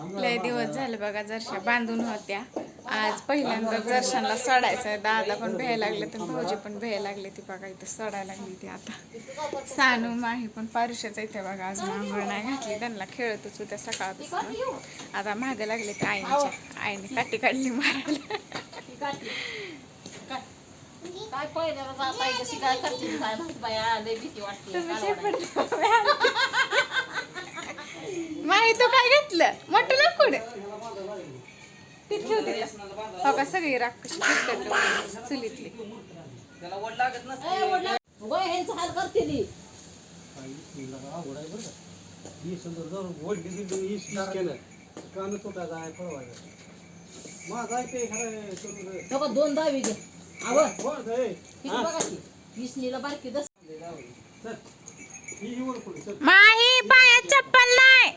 लय दिवस झाले बघा जरशा बांधून होत्या. आज पहिल्यांदा जरशांना सडायचं दादा पण भ्यायला लागले तर भाऊजी पण भ्यायला लागले ती बघा इथं सडायला लागली ती आता. सानू माही पण पारुष्याच इथे बघा आज आंघोळ नाही घातली. त्यांना खेळतच होत्या सकाळपासून. आता मागे लागले ते आईच्या आईने काठी काढली मारायला. काय माही तो काय घेतलं? मोठं लाकूड ती ठेवते हो का? सगळी राख कशी चुलीतली. दोन दहावी घे. आवड ती? विसनीला बारकी दस. माही पायात चप्पल नाही.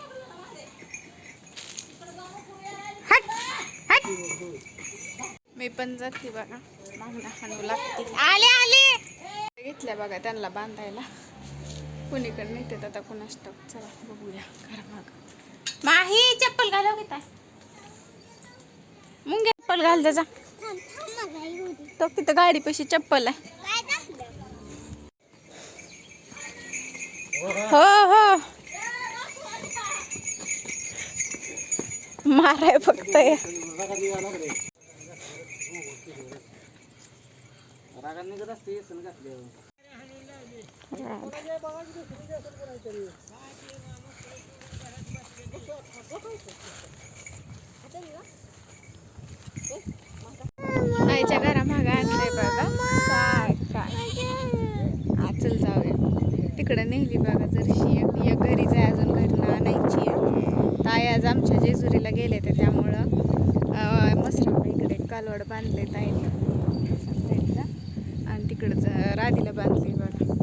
हट, हट. मी पण जाते बघा. मागणं हाणू लागते आले आले. घेतल्या बघा त्यांना बांधायला. कुणीकडे नेते आता कुणाच टाक चला बघूया. घर माग. माही चप्पल घालव घेता मुंगे चप्पल घाल त्याचा. तो तिथं गाडी पशी चप्पल आहे. हो हो माराय फक्त हे. आईच्या घरामागं आणलंय बघा काय काय हा चल इकडं नेहली नेली बघा जरशी. एक या घरी जाय अजून घरनं आणायची आहे. ताई आज आमच्या जेजुरीला गेले तर त्यामुळं अं, इकडे कालवड बांधले ताईने. साईडला. आणि तिकडं ज- राधीला बांधली बघा.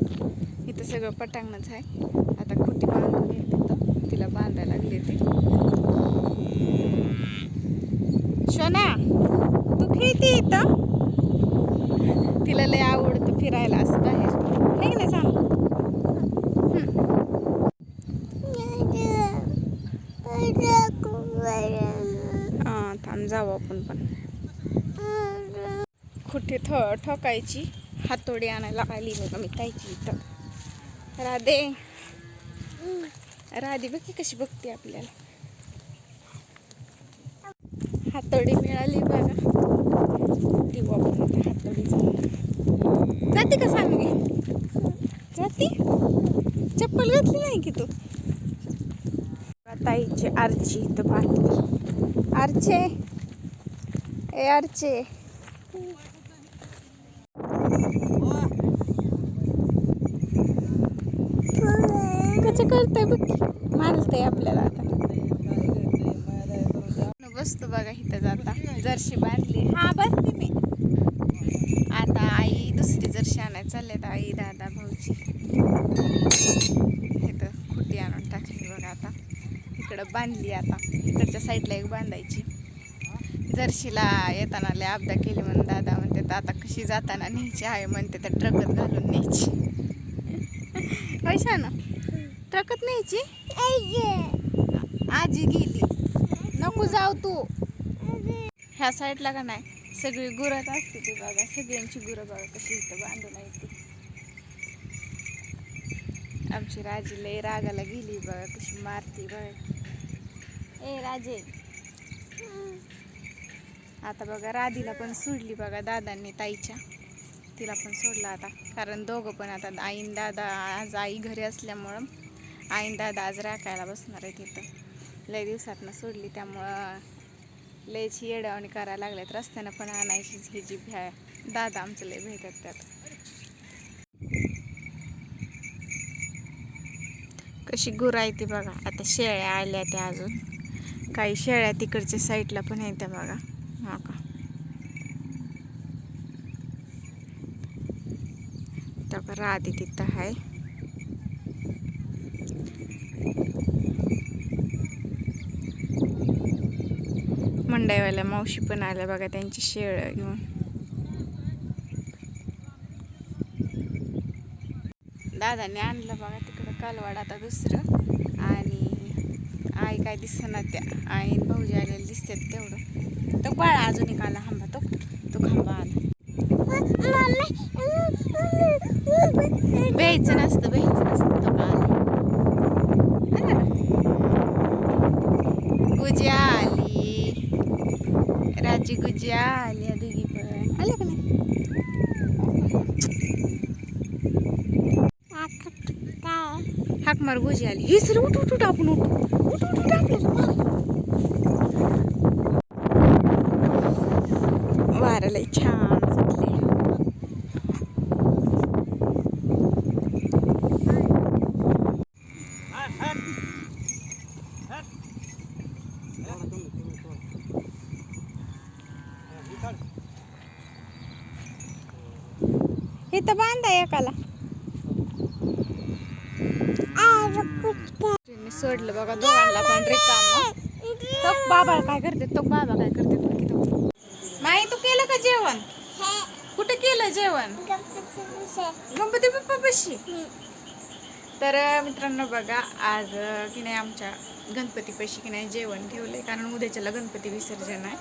इथं सगळं पटांगणच आहे. आता खुटी बांधून येते तर तिला बांधायला लागली ते. शोना तू खेळते इथं तिला लय आवडतं फिरायला असं बाहेर आहे की नाही सांग हां थांब जाऊ आपण पण इथे थ ठोकायची. हातोडी आणायला आली बघा मी ताईची इथं. राधे. राधे बघ कशी बघते आपल्याला. हातोडी मिळाली बघा. ती वापरून हातोडी हातोडीचा जाते का सांगी जाते. चप्पल घातली नाही की तू? ताईची आरची इथं बांधली आरचे. ए आरचे. कसं करतंय बघ. की. मारतंय आपल्याला आता. बसतो बघा इथं जाता. जर्शी बांधली. हा बसते मी. आता आई दुसरी जर्शी आणायला चालले आई दादा भाऊची इथं खुटी आणून टाकली बघा आता. इकडं बांधली आता. इकडच्या साईडला एक बांधायची. जर्शीला येताना लय अपदा केली म्हणून दादा. म्हणते "तर आता कशी जाताना न्यायची आहे? म्हणते तर ट्रकत घालून न्यायची. पैसा ना ट्रकत न्यायची? आजी गेली. नको जाऊ तू. ह्या साईडला का नाही? सगळी गुरत असते ती बघा. सगळ्यांची गुरं बघा कशी इथं बांधून येते ती. आमची राजी लय रागाला गेली बघा कशी मारती बघा. ए राजे. आता बघा राधीला पण सोडली बघा दादांनी ताईच्या. तिला पण सोडलं आता. कारण दोघं पण आता आईन दादा आज आई घरी असल्यामुळं आईन दादा आज राखायला बसणार आहे तिथं. लय दिवसातनं सोडली त्यामुळं लयची येडावणी करायला लागल्यात. रस्त्यानं पण आणायची ही जी भ्या दादा आमचं लय भेटत त्यात. कशी गुरं आहे ती बघा. आता शेळ्या आल्या त्या अजून. काही शेळ्या तिकडच्या साईडला पण आहेत त्या बघा. हा का? तर राधी तिथं आहे. मंडईवाल्या मावशी पण आल्या बघा त्यांची शेळ घेऊन. दादाने आणलं बघा तिकडं कालवाड आता दुसरं. आणि आई काय दिसना त्या. आई आणि भाऊजी आलेले दिसतात तेवढं. तो बाळा अजून एक आला खांबा तो. तो खांबा आला. बेहायचं नसतं बेहायचं नसतं. तो का आला आला ना? गुज्या आली राजी गुज्या आली या दोघी पण आल्या का नाही हाक मार गुजी आली. हे सर उठ उठ उठ आपण उठ. उठ उठ उठ आपल्याला मार. लय छान सुटले. हे तर बांधा एकाला त्यांनी सोडलं बघा दोघांना पण रिकाम. तो बाबा काय करते? तो बाबा काय करते? तो. माई तू केलं का जेवण? कुठे केलं जेवण? गणपती बाप्पा पशी. तर मित्रांनो बघा आज की नाही आमच्या गणपतीपाशी की नाही जेवण ठेवलंय. कारण उद्याच्याला गणपती विसर्जन आहे.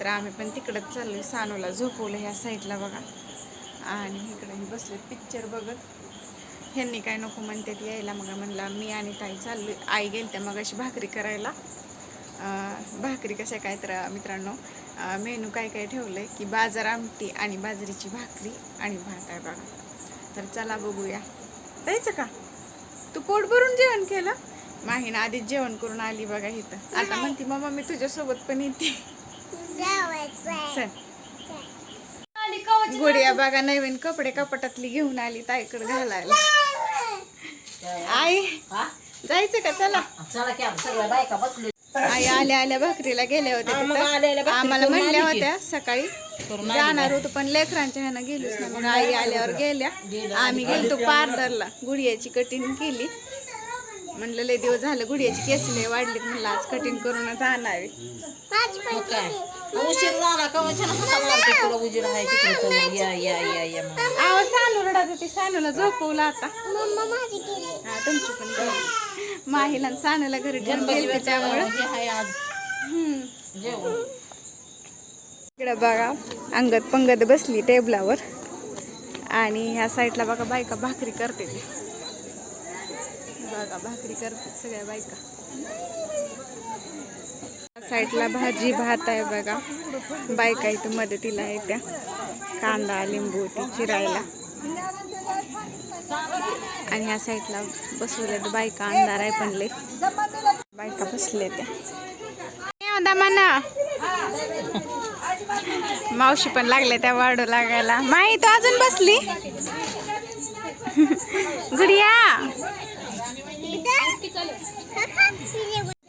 तर आम्ही पण तिकडंच चाललोय. सानूला झोपवलं ह्या साईडला बघा. आणि इकडे बसले पिक्चर बघत. ह्यांनी काय नको म्हणतात यायला. मग म्हणला मी आणि ताई चाललोय. आई गेली त्या मग अशी भाकरी करायला. भाकरी कशा काय तर मित्रांनो मेनू काय काय ठेवलंय की बाजार आमटी आणि बाजरीची भाकरी आणि भात आहे बघा. तर चला बघूया. जायचं का? तू पोट भरून जेवण केलं? माहीन आधीच जेवण करून आली बघा इथं. आता म्हणती मम्मा मी तुझ्यासोबत पण येते. गुडिया बघा नवीन कपडे कपाटातली घेऊन आली ताईकडे घालायला. आई हा? जायचं का? चला. चला की आपण सगळ्या बायका बसलो. आई आल्या आल्या भाकरीला गेल्या होत्या तिथं. आम्हाला म्हणल्या. होत्या सकाळी जाणार होतो पण लेकरांच्या ह्यानं गेलोच ना मग आई आल्यावर गेल्या. आम्ही गेलतो पार्लरला. गुडियाची कटिंग केली. म्हणलं लय दिवस झालं गुडियाची केस लय वाढली म्हणलं आज कटिंग करूनच आणावी. काय? उशीर झाला का? हाता मारते तुला उजीर आहे तिकडे तर या या या या मग. आवाज सानू रडत होती. सानूला झोपवलं आता. हा तुमची पण. माहीला आणि सानूला घरी ठेवून गणपती गेलते त्यामुळं. हे आहे आज. हम्म. जेवण. इकडं बघा अंगत पंगत बसली टेबलावर. आणि ह्या साईडला बघा बायका भाकरी करते ते. बघा भाकरी सगळ्या बायका. साईडला भाजी भात आहे बघा. बायका इथं मदतीला आहे त्या. कांदा लिंबू ती चिरायला. आणि ह्या साईडला बसवल्या बायका अंधार आहे पण लय. बायका बसले त्या. दमाना मावशी पण लागले त्या वाढू लागायला. माही तू अजून बसली? गुडिया. Sini.